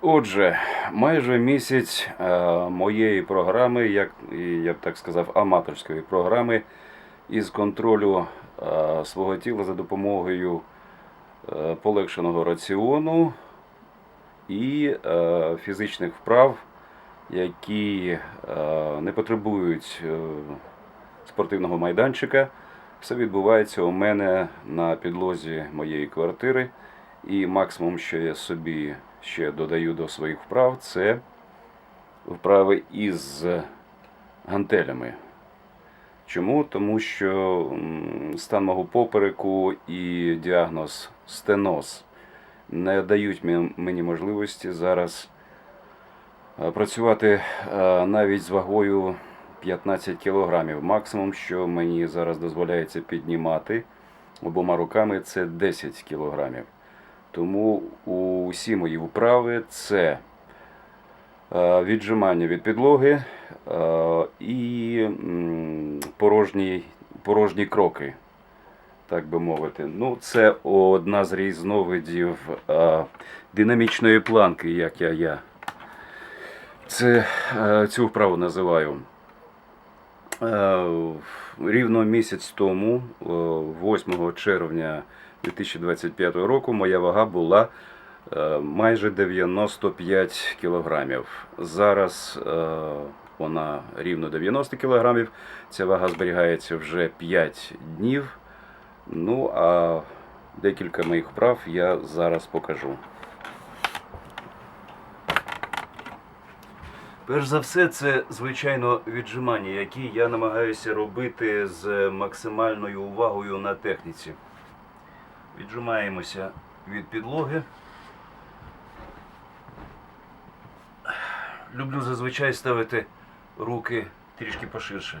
Отже, майже місяць е, моєї програми, як я б так сказав, аматорської програми із контролю е, свого тіла за допомогою е, полегшеного раціону і фізичних вправ, які не потребують спортивного майданчика. Все відбувається у мене на підлозі моєї квартири. І максимум, що я собі ще додаю до своїх вправ, це вправи із гантелями. Чому? Тому що стан мого попереку і діагноз стеноз не дають мені можливості зараз е, працювати е, навіть з вагою 15 кілограмів. Максимум, що мені зараз дозволяється піднімати обома руками, це 10 кілограмів. Тому усі мої вправи це е, віджимання від підлоги е, і порожні, порожні кроки, так би мовити. Ну, це одна з різновидів е, динамічної планки, як я, я це, цю вправу називаю. Рівно місяць тому, е, 8 червня 2025 року, моя вага була е, майже 95 кілограмів. Зараз е, вона рівно 90 кілограмів. Ця вага зберігається вже 5 днів. Ну а декілька моїх вправ я зараз покажу. Перш за все, це звичайно віджимання, які я намагаюся робити з максимальною увагою на техніці. Віджимаємося від підлоги. Люблю зазвичай ставити руки трішки поширше.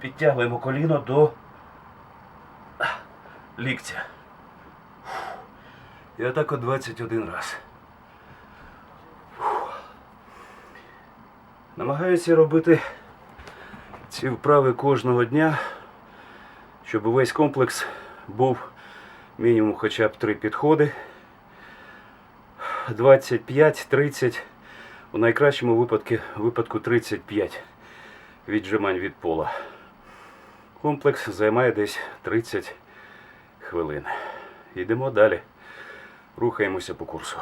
Підтягуємо коліно до ліктя. І отак от 21 раз. Намагаюся робити ці вправи кожного дня, щоб увесь комплекс був мінімум хоча б три підходи. 25-30, у найкращому випадку, випадку 35 віджимань від пола. Комплекс займає десь 30 хвилин. Йдемо далі. Рухаємося по курсу.